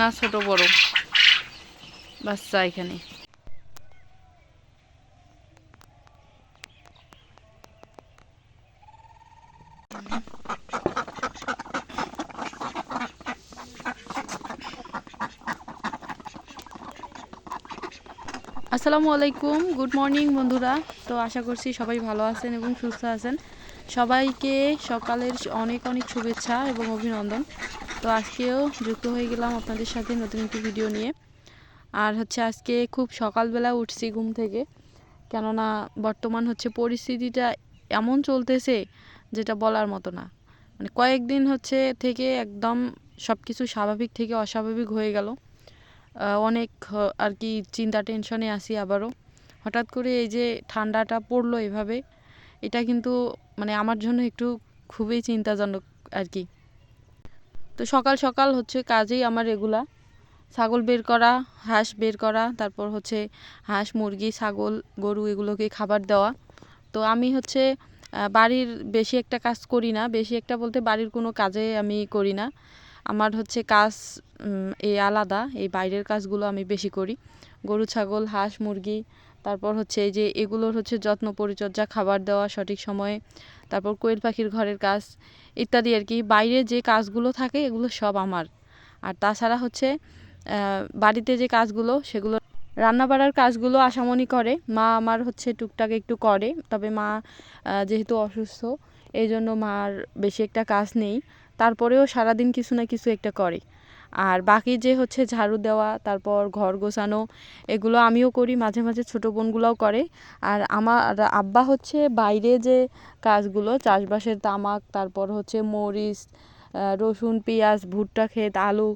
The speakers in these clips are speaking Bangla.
না ছোট বড়? বাচ্চা এখানে আসসালামু আলাইকুম, গুড মর্নিং বন্ধুরা। তো আশা করছি সবাই ভালো আছেন এবং সুস্থ আছেন। সবাইকে সকালের অনেক অনেক শুভেচ্ছা এবং অভিনন্দন। তো আজকেও যুক্ত হয়ে গেলাম আপনাদের সাথে নতুন একটি ভিডিও নিয়ে। আর হচ্ছে আজকে খুব সকালবেলা উঠছি ঘুম থেকে, কেননা বর্তমান হচ্ছে পরিস্থিতিটা এমন চলতেছে যেটা বলার মতো না। মানে কয়েকদিন হচ্ছে থেকে একদম সব কিছু স্বাভাবিক থেকে অস্বাভাবিক হয়ে গেল। অনেক আর কি চিন্তা টেনশনে আছি আবারও। হঠাৎ করে এই যে ঠান্ডাটা পড়ল এভাবে, এটা কিন্তু মানে আমার জন্য একটু খুবই চিন্তাজনক আর কি। তো সকাল সকাল হচ্ছে কাজেই আমার এগুলা। ছাগল বের করা, হাঁস বের করা, তারপর হচ্ছে হাঁস, মুরগি, ছাগল, গরু এগুলোকে খাবার দেওয়া। তো আমি হচ্ছে বাড়ির বেশি একটা কাজ করি না, বেশি একটা বলতে বাড়ির কোনো কাজে আমি করি না। আমার হচ্ছে কাজ এই আলাদা, এই বাইরের কাজগুলো আমি বেশি করি। গরু, ছাগল, হাঁস, মুরগি তারপর হচ্ছে এই যে এগুলোর হচ্ছে যত্ন পরিচর্যা, খাবার দেওয়া সঠিক সময়ে, তারপর কোয়েল পাখির ঘরের কাজ ইত্যাদি আর কি। বাইরে যে কাজগুলো থাকে এগুলো সব আমার। আর তাছাড়া হচ্ছে বাড়িতে যে কাজগুলো সেগুলো রান্না বাড়ার কাজগুলো আশামনি করে। মা আমার হচ্ছে টুকটাক একটু করে, তবে মা যেহেতু অসুস্থ এই জন্য মার বেশি একটা কাজ নেই। তারপরেও সারাদিন কিছু না কিছু একটা করে। আর বাকি যে হচ্ছে ঝাড়ু দেওয়া, তারপর ঘর গোছানো, এগুলো আমিও করি, মাঝে মাঝে ছোটো বোনগুলোও করে। আর আমার আব্বা হচ্ছে বাইরে যে কাজগুলো, চাষবাসের তামাক, তারপর হচ্ছে মরিচ রসুন, পেঁয়াজ, ভুট্টা, ক্ষেত, আলু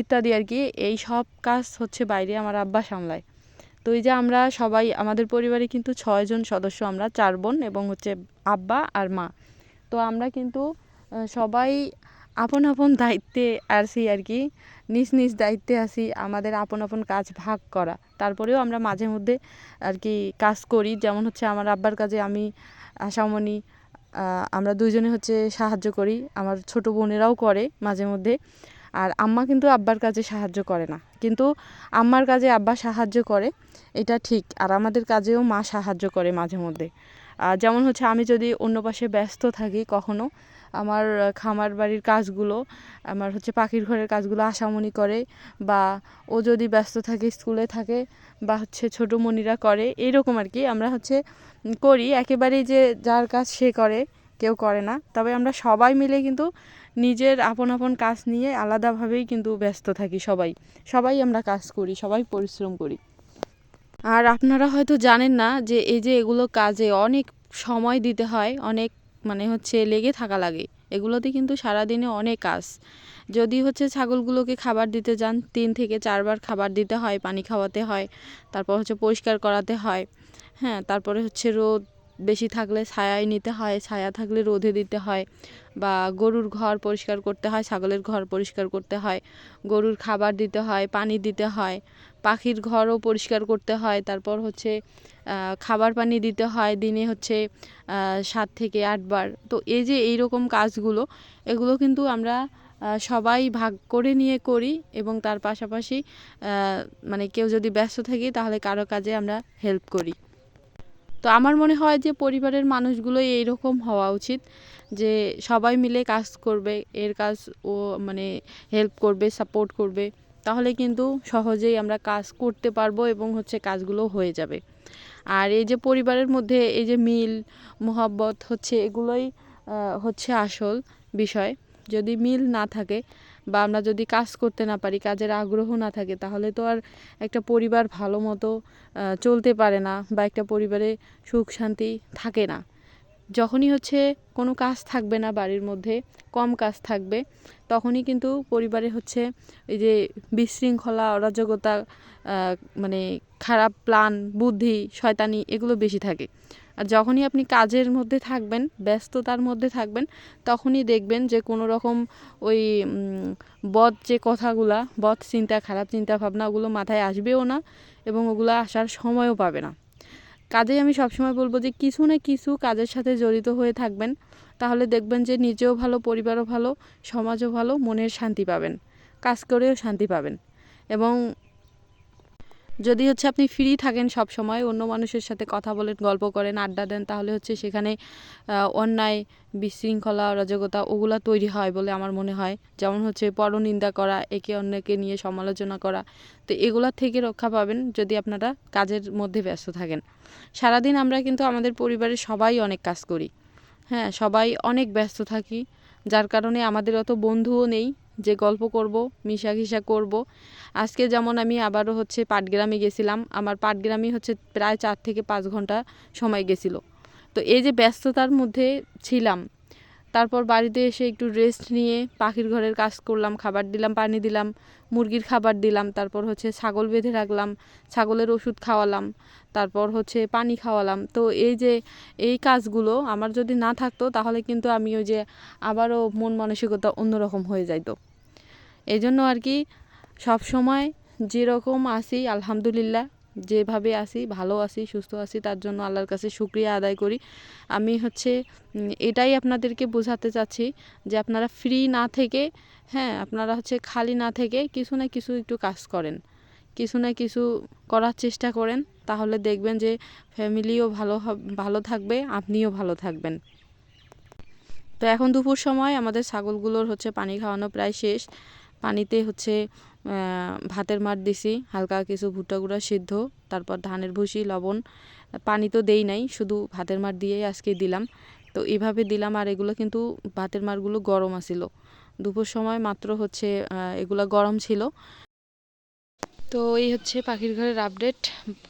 ইত্যাদি আর কি, এই সব কাজ হচ্ছে বাইরে আমার আব্বা সামলায়। তো এই যে আমরা সবাই, আমাদের পরিবারে কিন্তু ছয়জন সদস্য, আমরা চার বোন এবং হচ্ছে আব্বা আর মা। তো আমরা কিন্তু সবাই আপন আপন দায়িত্বে আছি আর কি। নিজ নিজ দায়িত্বে আছি আমাদের আপন আপন কাজ ভাগ করা। তারপরেও আমরা মাঝে মধ্যে আর কি কাজ করি। যেমন হচ্ছে আমার আব্বার কাজে আমি, আশামণি আমরা দুইজনে হচ্ছে সাহায্য করি। আমার ছোট বোনেরাও করে মাঝে মধ্যে। আর আম্মা কিন্তু আব্বার কাজে সাহায্য করে না। কিন্তু আম্মার কাজে আব্বা সাহায্য করে, এটা ঠিক। আর আমাদের কাজেও মা সাহায্য করে মাঝে মধ্যে। যেমন হচ্ছে আমি যদি অন্য পাশে ব্যস্ত থাকি কখনো, আমার খামার বাড়ির কাজগুলো, আমার হচ্ছে পাখির ঘরের কাজগুলো আশামণি করে বা ও যদি ব্যস্ত থাকে, স্কুলে থাকে বা হচ্ছে ছোটো মনিরা করে এইরকম আর কি আমরা হচ্ছে করি। একেবারেই যে যার কাজ সে করে, কেউ করে না। তবে আমরা সবাই মিলে কিন্তু নিজের আপন আপন কাজ নিয়ে আলাদাভাবেই কিন্তু ব্যস্ত থাকি সবাই। সবাই আমরা কাজ করি, সবাই পরিশ্রম করি। আর আপনারা হয়তো জানেন না যে এই যে এগুলো কাজে অনেক সময় দিতে হয়, অনেক মানে হচ্ছে লেগে থাকা লাগে। এগুলোতে কিন্তু সারাদিনে অনেক কাজ। যদি হচ্ছে ছাগলগুলোকে খাবার দিতে যান, তিন থেকে চারবার খাবার দিতে হয়, পানি খাওয়াতে হয়, তারপর হচ্ছে পরিষ্কার করাতে হয় হ্যাঁ তারপরে হচ্ছে রোদ বেশি থাকলে ছায়ায় নিতে হয়, ছায়া থাকলে রোদে দিতে হয় বা গরুর ঘর পরিষ্কার করতে হয়, ছাগলের ঘর পরিষ্কার করতে হয়, গরুর খাবার দিতে হয়, পানি দিতে হয় পাখির ঘরও পরিষ্কার করতে হয়, তারপর হচ্ছে খাবার পানি দিতে হয় দিনে হচ্ছে সাত থেকে আটবার তো এই যে এই রকম কাজগুলো, এগুলো কিন্তু আমরা সবাই ভাগ করে নিয়ে করি এবং তার পাশাপাশি মানে কেউ যদি ব্যস্ত থাকি তাহলে কারও কাজে আমরা হেল্প করি। তো আমার মনে হয় যে পরিবারের মানুষগুলো এইরকম হওয়া উচিত, যে সবাই মিলে কাজ করবে, এর কাজ ও মানে হেল্প করবে, সাপোর্ট করবে। তাহলে কিন্তু সহজেই আমরা কাজ করতে পারব এবং হচ্ছে কাজগুলো হয়ে যাবে। আর এই যে পরিবারের মধ্যে এই যে মিল, মোহাব্বত হচ্ছে এগুলোই হচ্ছে আসল বিষয়। যদি মিল না থাকে বা আমরা যদি কাজ করতে না পারি, কাজের আগ্রহ না থাকে, তাহলে তো আর একটা পরিবার ভালো মতো চলতে পারে না বা একটা পরিবারে সুখ শান্তি থাকে না। যখনই হচ্ছে কোনো কাজ থাকবে না বাড়ির মধ্যে, কম কাজ থাকবে তখনই কিন্তু পরিবারে হচ্ছে এই যে বিশৃঙ্খলা, অরাজকতা মানে খারাপ প্ল্যান, বুদ্ধি, শয়তানি এগুলো বেশি থাকে। আর যখনই আপনি কাজের মধ্যে থাকবেন, ব্যস্ততার মধ্যে থাকবেন, তখনই দেখবেন যে কোনো রকম ওই বদ যে কথাগুলা, বদ চিন্তা, খারাপ চিন্তা ভাবনা ওগুলো মাথায় আসবেও না এবং ওগুলো আসার সময়ও পাবে না। কাজেই আমি সবসময় বলব যে কিছু না কিছু কাজের সাথে জড়িত হয়ে থাকবেন। তাহলে দেখবেন যে নিজেও ভালো, পরিবারও ভালো, সমাজও ভালো, মনের শান্তি পাবেন। কাজ করেও শান্তি পাবেন। এবং যদি হচ্ছে আপনি ফ্রি থাকেন সব সময় অন্য মানুষের সাথে কথা বলেন, গল্প করেন, আড্ডা দেন, তাহলে হচ্ছে সেখানে অন্যায়, বিশৃঙ্খলা, অরাজকতা ওগুলা তৈরি হয় বলে আমার মনে হয়। যেমন হচ্ছে পরনিন্দা করা, একে অন্যকে নিয়ে সমালোচনা করা। তো এগুলা থেকে রক্ষা পাবেন যদি আপনারা কাজের মধ্যে ব্যস্ত থাকেন। সারাদিন আমরা কিন্তু আমাদের পরিবারের সবাই অনেক কাজ করি। হ্যাঁ সবাই অনেক ব্যস্ত থাকি। যার কারণে আমাদের অত বন্ধুও নেই যে গল্প করব মিশা ঘিসা করব। আজকে যেমন আমি আবারও হচ্ছে পাটগ্রামে গেছিলাম, আমার পাটগ্রামে হচ্ছে প্রায় চার থেকে পাঁচ ঘণ্টা সময় গেছিল। তো এই যে ব্যস্ততার মধ্যে ছিলাম তারপর বাড়িতে এসে একটু রেস্ট নিয়ে পাখির ঘরের কাজ করলাম, খাবার দিলাম, পানি দিলাম, মুরগির খাবার দিলাম, তারপর হচ্ছে ছাগল বেঁধে রাখলাম, ছাগলের ওষুধ খাওয়ালাম, তারপর হচ্ছে পানি খাওয়ালাম। তো এই যে এই কাজগুলো আমার যদি না থাকতো তাহলে কিন্তু আমি ওই যে আবারও মন মানসিকতা অন্যরকম হয়ে যাইতো। এই জন্য আর কি সব সময় যেরকম আসি আলহামদুলিল্লাহ যেভাবে আসি, ভালো আছি সুস্থ আছি তার জন্য আল্লাহর কাছে শুক্রিয়া আদায় করি। আমি হচ্ছে এটাই আপনাদেরকে বোঝাতে চাচ্ছি যে আপনারা ফ্রি না থেকে হ্যাঁ আপনারা হচ্ছে খালি না থেকে কিছু না কিছু একটু কাজ করেন। কিছু না কিছু করার চেষ্টা করেন, তাহলে দেখবেন যে ফ্যামিলিও ভালো ভালো থাকবে, আপনিও ভালো থাকবেন। তো এখন দুপুর সময়, আমাদের ছাগলগুলোর হচ্ছে পানি খাওয়ানো প্রায় শেষ। পানিতে হচ্ছে ভাতের মার দিছি, হালকা কিছু ভুট্টা গুঁড়া সিদ্ধ, তারপর ধানের ভুসি, লবণ, পানি তো দেই নাই, শুধু ভাতের মার দিয়েই আজকে দিলাম। তো এইভাবে দিলাম আর এগুলো কিন্তু ভাতের মারগুলো গরম আছিল। দুপুর সময় মাত্র হচ্ছে এগুলো গরম ছিল। তো এই হচ্ছে পাখির ঘরের আপডেট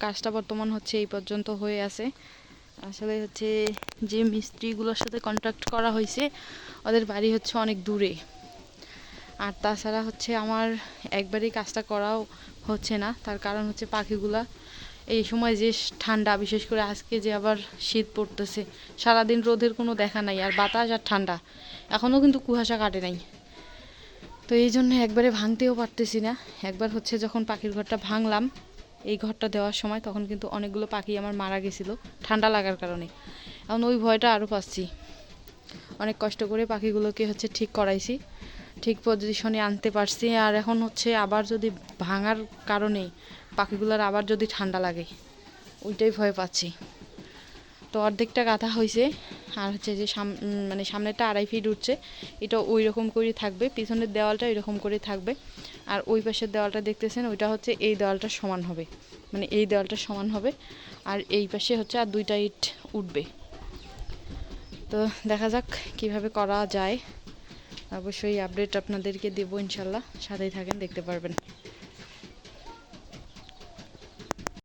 কাজটা বর্তমান হচ্ছে এই পর্যন্ত হয়ে আছে। আসলে হচ্ছে যে মিস্ত্রিগুলোর সাথে কন্ট্রাক্ট করা হয়েছে, ওদের বাড়ি হচ্ছে অনেক দূরে। আর তাছাড়া হচ্ছে আমার একবারই কাজটা করাও হচ্ছে না। তার কারণ হচ্ছে পাখিগুলা এই সময় যে ঠান্ডা, বিশেষ করে আজকে যে আবার শীত পড়তেছে, সারাদিন রোদের কোনো দেখা নাই আর বাতাস আর ঠান্ডা। এখনও কিন্তু কুয়াশা কাটে নাই। তো এই জন্য একবারে ভাঙতেও পারতেছি না। একবার হচ্ছে যখন পাখির ঘরটা ভাঙলাম, এই ঘরটা দেওয়ার সময় তখন কিন্তু অনেকগুলো পাখি আমার মারা গেছিল ঠান্ডা লাগার কারণে। এখন ওই ভয়টা আরও পাচ্ছি। অনেক কষ্ট করে পাখিগুলোকে হচ্ছে ঠিক করাইছি। ঠিক পজিশনে আনতে পারছি। আর এখন হচ্ছে আবার যদি ভাঙার কারণে পাখিগুলোর আবার যদি ঠান্ডা লাগে, ওইটাই ভয় পাচ্ছি। তো অর্ধেকটা গাঁথা হয়েছে আর হচ্ছে যে সাম মানে সামনেরটা আড়াই ফিট উঠছে, এটা ওই রকম করেই থাকবে। পিছনের দেওয়ালটা এরকম করে থাকবে। আর ওই পাশের দেওয়ালটা দেখতেছেন, ওইটা হচ্ছে এই দেওয়ালটা সমান হবে। মানে এই দেওয়ালটা সমান হবে, আর এই পাশে হচ্ছে আর দুইটা ইট উঠবে। তো দেখা যাক কীভাবে করা যায়। অবশ্যই আপডেট আপনাদেরকে দেবো ইনশাল্লাহ। সাথেই থাকেন দেখতে পারবেন।